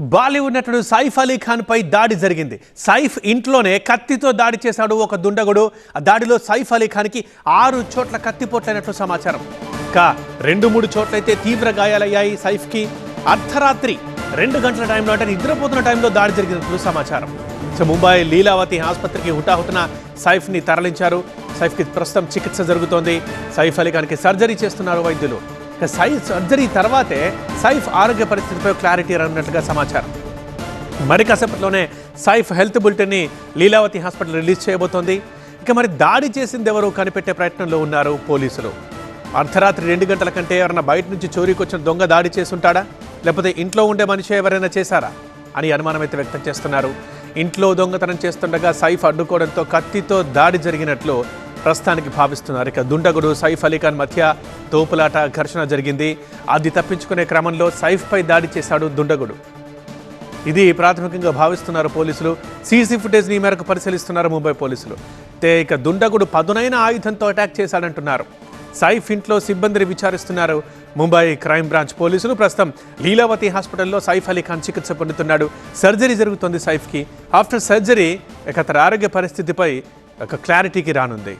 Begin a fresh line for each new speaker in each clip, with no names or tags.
బాలీవుడ్ నటుడు సైఫ్ అలీ ఖాన్ పై దాడి జరిగింది. సైఫ్ ఇంట్లోనే కత్తితో దాడి చేశాడు ఒక దుండగుడు. ఆ దాడిలో సైఫ్ అలీ ఖాన్కి ఆరు చోట్ల కత్తిపోట్లైనట్లు సమాచారం. ఇంకా రెండు మూడు చోట్లయితే తీవ్ర గాయాలయ్యాయి సైఫ్కి. అర్ధరాత్రి రెండు గంటల టైంలో అంటే నిద్రపోతున్న టైంలో దాడి జరిగినట్లు సమాచారం. సో ముంబై లీలావతి ఆసుపత్రికి హుటాహుటిన సైఫ్ని తరలించారు. సైఫ్కి ప్రస్తుతం చికిత్స జరుగుతోంది. సైఫ్ అలీ ఖాన్కి సర్జరీ చేస్తున్నారు వైద్యులు. ఇక సైఫ్ సర్జరీ తర్వాతే సైఫ్ ఆరోగ్య పరిస్థితిపై క్లారిటీ రానున్నట్లుగా సమాచారం. మరి కాసేపట్లోనే సైఫ్ హెల్త్ బులెటిన్ని లీలావతి హాస్పిటల్ రిలీజ్ చేయబోతోంది. ఇక మరి దాడి చేసింది ఎవరు కనిపెట్టే ప్రయత్నంలో ఉన్నారు పోలీసులు? అర్ధరాత్రి రెండు గంటల కంటే ఎవరైనా బయట నుంచి చోరీకి వచ్చిన దొంగ దాడి చేస్తుంటాడా? లేకపోతే ఇంట్లో ఉండే మనిషి ఎవరైనా చేశారా? అని అనుమానం అయితే వ్యక్తం చేస్తున్నారు. ఇంట్లో దొంగతనం చేస్తుండగా సైఫ్ అడ్డుకోవడంతో కత్తితో దాడి జరిగినట్లు ప్రస్తుతానికి భావిస్తున్నారు. ఇక దుండగుడు సైఫ్ అలీఖాన్ మధ్య తోపులాట ఘర్షణ జరిగింది. అది తప్పించుకునే క్రమంలో సైఫ్పై దాడి చేశాడు దుండగుడు. ఇది ప్రాథమికంగా భావిస్తున్నారు పోలీసులు. సీసీ ఫుటేజ్ని ఈ మేరకు పరిశీలిస్తున్నారు ముంబై పోలీసులు. తే ఇక దుండగుడు పదునైన ఆయుధంతో అటాక్ చేశాడంటున్నారు. సైఫ్ ఇంట్లో సిబ్బందిని విచారిస్తున్నారు. ముంబై క్రైమ్ బ్రాంచ్ పోలీసులు. ప్రస్తుతం లీలావతి హాస్పిటల్లో సైఫ్ అలీఖాన్ చికిత్స పొందుతున్నాడు. సర్జరీ జరుగుతోంది సైఫ్కి. ఆఫ్టర్ సర్జరీ ఇక అతని ఆరోగ్య పరిస్థితిపై ఒక క్లారిటీకి రానుంది.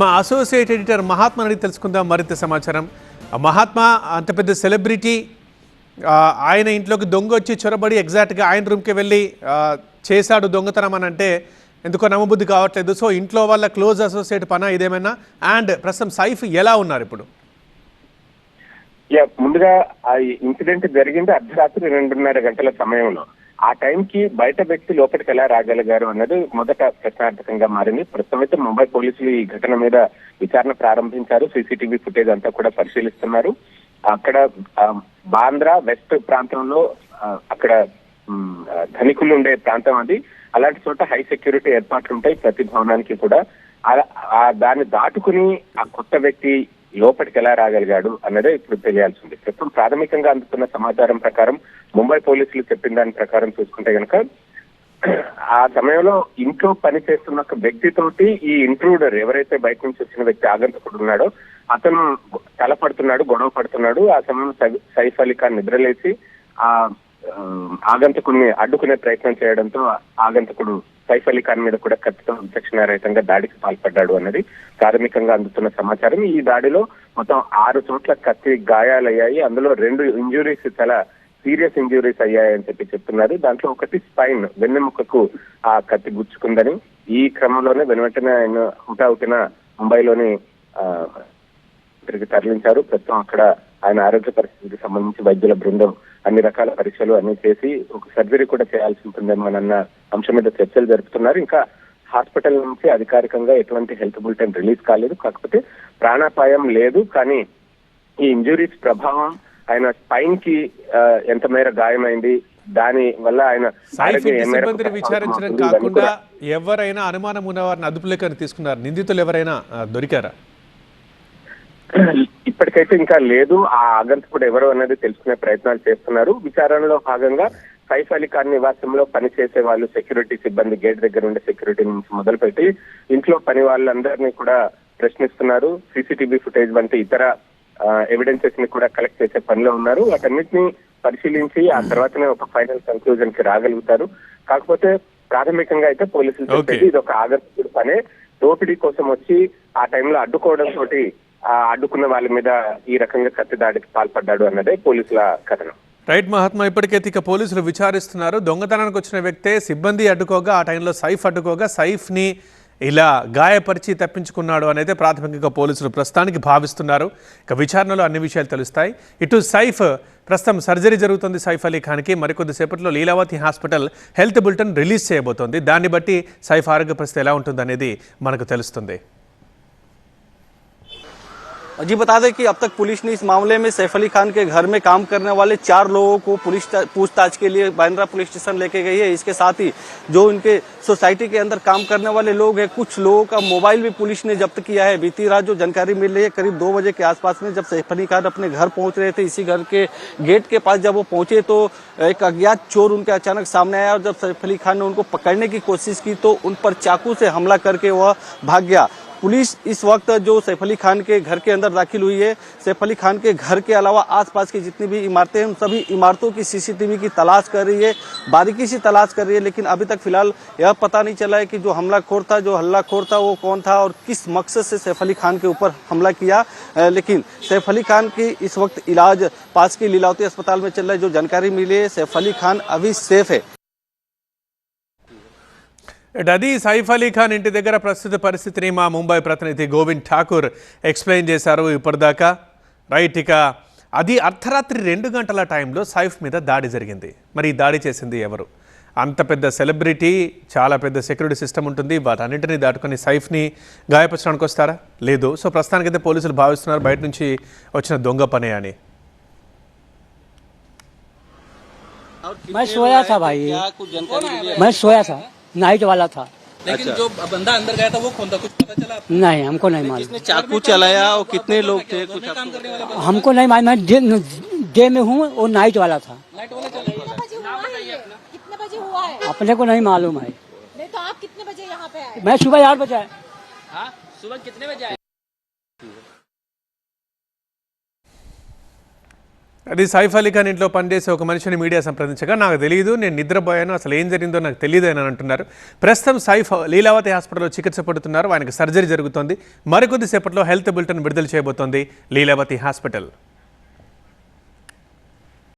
మా అసోసియేట్ ఎడిటర్ మహాత్మా అడిగి తెలుసుకుందాం మరింత సమాచారం. మహాత్మా అంత పెద్ద సెలబ్రిటీ ఆయన ఇంట్లోకి దొంగ వచ్చి చొరబడి ఎగ్జాక్ట్గా ఆయన రూమ్కి వెళ్ళి చేశాడు దొంగతనం అని అంటే ఎందుకో నమ్మబుద్ధి కావట్లేదు. సో ఇంట్లో వాళ్ళ క్లోజ్ అసోసియేట్ పన ఇదేమైనా? అండ్ ప్రస్తుతం సైఫ్ ఎలా ఉన్నారు ఇప్పుడు?
ముందుగా ఆ ఇన్సిడెంట్ జరిగింది అర్ధరాత్రి రెండున్నర గంటల సమయంలో. ఆ టైంకి బయట వ్యక్తి లోపలికి ఎలా రాగలిగారు అన్నది మొదట ప్రశ్నార్థకంగా మారింది. ప్రస్తుతం అయితే ముంబై పోలీసులు ఈ ఘటన మీద విచారణ ప్రారంభించారు. సీసీటీవీ ఫుటేజ్ అంతా కూడా పరిశీలిస్తున్నారు. అక్కడ బాంద్రా వెస్ట్ ప్రాంతంలో అక్కడ ధనికులు ఉండే ప్రాంతం అది. అలాంటి చోట హై సెక్యూరిటీ ఏర్పాట్లు ఉంటాయి ప్రతి భవనానికి కూడా. ఆ దాన్ని దాటుకుని ఆ కొత్త వ్యక్తి లోపలికి ఎలా రాగలిగాడు అన్నదే ఇప్పుడు తెలియాల్సింది. ఇప్పుడు ప్రాథమికంగా అందుతున్న సమాచారం ప్రకారం ముంబై పోలీసులు చెప్పిన దాని ప్రకారం చూసుకుంటే కనుక ఆ సమయంలో ఇంట్లో పని చేస్తున్న ఒక వ్యక్తితోటి ఈ ఇంట్రూడర్ ఎవరైతే బయట నుంచి వచ్చిన వ్యక్తి ఆగంతకుడు ఉన్నాడో అతను తలపడుతున్నాడు గొడవ పడుతున్నాడు. ఆ సమయంలో సైఫ్ అలీ ఖాన్ నిద్రలేసి ఆ, ఆగంతకుడిని అడ్డుకునే ప్రయత్నం చేయడంతో ఆగంతకుడు సైఫ్ అలీ ఖాన్ మీద కూడా కత్తితో విచక్షణారహితంగా దాడికి పాల్పడ్డాడు అన్నది ప్రాథమికంగా అందుతున్న సమాచారం. ఈ దాడిలో మొత్తం ఆరు చోట్ల కత్తి గాయాలయ్యాయి. అందులో రెండు ఇంజురీస్ చాలా సీరియస్ ఇంజురీస్ అయ్యాయని చెప్పి చెప్తున్నారు. దాంట్లో ఒకటి స్పైన్ వెన్నెముకకు ఆ కత్తి గుచ్చుకుందని. ఈ క్రమంలోనే వెనువెంటనే ఆయన హుటాహుటిన ముంబైలోని ఆ, తరలించారు. ప్రస్తుతం అక్కడ ఆయన ఆరోగ్య పరిస్థితికి సంబంధించి వైద్యుల బృందం అన్ని రకాల పరీక్షలు అన్ని చేసి ఒక సర్జరీ కూడా చేయాల్సి ఉంటుందేమో అన్న అంశం మీద చర్చలు జరుపుతున్నారు. ఇంకా హాస్పిటల్ నుంచి అధికారికంగా ఎటువంటి హెల్త్ బులెటిన్ రిలీజ్ కాలేదు. కాకపోతే ప్రాణాపాయం లేదు. కానీ ఈ ఇంజురీస్ ప్రభావం ఆయన స్పైన్కి ఎంత మేర గాయమైంది దాని వల్ల ఆయన
సిబ్బందిని విచారించడం కాకుండా
కూడా
ఎవరైనా అనుమానం ఉన్న వారిని అదుపులోకి తీసుకున్నారు. నిందితులు ఎవరైనా దొరికారా?
ఇప్పటికైతే ఇంకా లేదు. ఆ ఆగంతకుడు ఎవరు అనేది తెలుసుకునే ప్రయత్నాలు చేస్తున్నారు. విచారణలో భాగంగా సైఫ్ అలీ ఖాన్ నివాసంలో పనిచేసే వాళ్ళు సెక్యూరిటీ సిబ్బంది గేట్ దగ్గర ఉండే సెక్యూరిటీ నుంచి మొదలుపెట్టి ఇంట్లో పని వాళ్ళందరినీ కూడా ప్రశ్నిస్తున్నారు. సీసీటీవీ ఫుటేజ్ వంటి ఇతర ఎవిడెన్సెస్ని కూడా కలెక్ట్ చేసే పనిలో ఉన్నారు. వాటన్నిటిని పరిశీలించి ఆ తర్వాతనే ఒక ఫైనల్ కన్క్లూజన్కి రాగలుగుతారు. కాకపోతే ప్రాథమికంగా అయితే పోలీసులు. చెప్పేది ఇది ఒక ఆగంతకుడు పనే. దోపిడీ కోసం వచ్చి ఆ టైంలో అడ్డుకోవడం తోటి అడ్డుకున్న వాళ్ళ మీద ఈ రకంగా కత్తి దాడికి పాల్పడ్డాడు అన్నదే పోలీసుల కథనం.
రైట్ మహాత్మా ఇప్పటికైతే ఇక పోలీసులు విచారిస్తున్నారు. దొంగతనానికి వచ్చిన వ్యక్తే సిబ్బంది అడ్డుకోగా ఆ టైంలో సైఫ్ అడ్డుకోగా సైఫ్ని ఇలా గాయపరిచి తప్పించుకున్నాడు అనేది ప్రాథమికంగా పోలీసులు ప్రస్తుతానికి భావిస్తున్నారు. ఇక విచారణలో అన్ని విషయాలు తెలుస్తాయి. ఇటు సైఫ్ ప్రస్తుతం సర్జరీ జరుగుతుంది సైఫ్ అలీ ఖాన్కి. మరికొద్దిసేపట్లో Lilavati hospital health bulletin release చేయబోతోంది. దాన్ని బట్టి సైఫ్ ఆరోగ్య పరిస్థితి ఎలా ఉంటుందనేది మనకు తెలుస్తుంది.
जी बता दें कि अब तक पुलिस ने इस मामले में सैफ अली खान के घर में काम करने वाले चार लोगों को पुलिस पूछताछ के लिए बांद्रा पुलिस स्टेशन लेके गई है। इसके साथ ही जो इनके सोसाइटी के अंदर काम करने वाले लोग हैं, कुछ लोगों का मोबाइल भी पुलिस ने जब्त किया है। बीती रात जो जानकारी मिल रही है, करीब दो बजे के आसपास में जब सैफ अली खान अपने घर पहुँच रहे थे, इसी घर के गेट के पास जब वो पहुँचे तो एक अज्ञात चोर उनके अचानक सामने आया और जब सैफ अली खान ने उनको पकड़ने की कोशिश की तो उन पर चाकू से हमला करके वह भाग गया। पुलिस इस वक्त जो सैफ अली खान के घर के अंदर दाखिल हुई है, सैफ अली खान के घर के अलावा आसपास की जितनी भी इमारतें हैं, उन सभी इमारतों की सीसीटीवी की तलाश कर रही है, बारीकी से तलाश कर रही है, लेकिन अभी तक फ़िलहाल यह पता नहीं चला है कि जो हमलाखोर था, जो हल्लाखोर था, वो कौन था और किस मकसद से सैफ अली खान के ऊपर हमला किया। लेकिन सैफ अली खान की इस वक्त इलाज पास के लीलावती अस्पताल में चल रहा है, जो जानकारी मिली है, सैफ अली खान अभी सेफ़ है।
అది సైఫ్ అలీ ఖాన్ ఇంటి దగ్గర ప్రస్తుత పరిస్థితిని మా ముంబై ప్రతినిధి గోవింద్ ఠాకూర్ ఎక్స్ప్లెయిన్ చేశారు ఇప్పటిదాకా రైట్ ఇక అది అర్ధరాత్రి రెండు గంటల టైంలో సైఫ్ మీద దాడి జరిగింది మరి ఈ దాడి చేసింది ఎవరు అంత పెద్ద సెలబ్రిటీ చాలా పెద్ద సెక్యూరిటీ సిస్టమ్ ఉంటుంది వాటన్నింటినీ దాటుకొని సైఫ్ని గాయపరచడానికి వస్తారా లేదు సో ప్రస్తుతానికైతే పోలీసులు భావిస్తున్నారు బయట నుంచి వచ్చిన దొంగ పనే అని
मैं सोया था भाई मैं सोया था नाइट वाला था।
लेकिन अच्छा। जो बंदा अंदर गया था वो कौन था? कुछ पता चला आपको?
नहीं हमको नहीं मालूम।
किसने चाकू चलाया और कितने लोग थे कुछ
काम करने वाले बंदा?
हमको नहीं मालूम। मैं डे, डे में हूँ वो नाइट वाला था।
लाइट वाला चला
कितने बजे हुआ है ये? कितने बजे हुआ है?
अपने को नहीं मालूम है।
नहीं तो आप कितने बजे यहाँ पे आए?
मैं सुबह आठ बजे आया।
हाँ सुबह कितने बजे आए?
అది సైఫ్ అలీ ఖాన్ ఇంట్లో పనిచేసే ఒక మనిషిని మీడియా సంప్రదించగా నాకు తెలియదు నేను నిద్రపోయాను అసలు ఏం జరిగిందో నాకు తెలియదు అని అంటున్నారు. ప్రస్తుతం సైఫ్ లీలావతి హాస్పిటల్లో చికిత్స పడుతున్నారు ఆయనకు సర్జరీ జరుగుతోంది. మరికొద్దిసేపట్లో హెల్త్ బులెటిన్ విడుదల చేయబోతోంది లీలావతి హాస్పిటల్.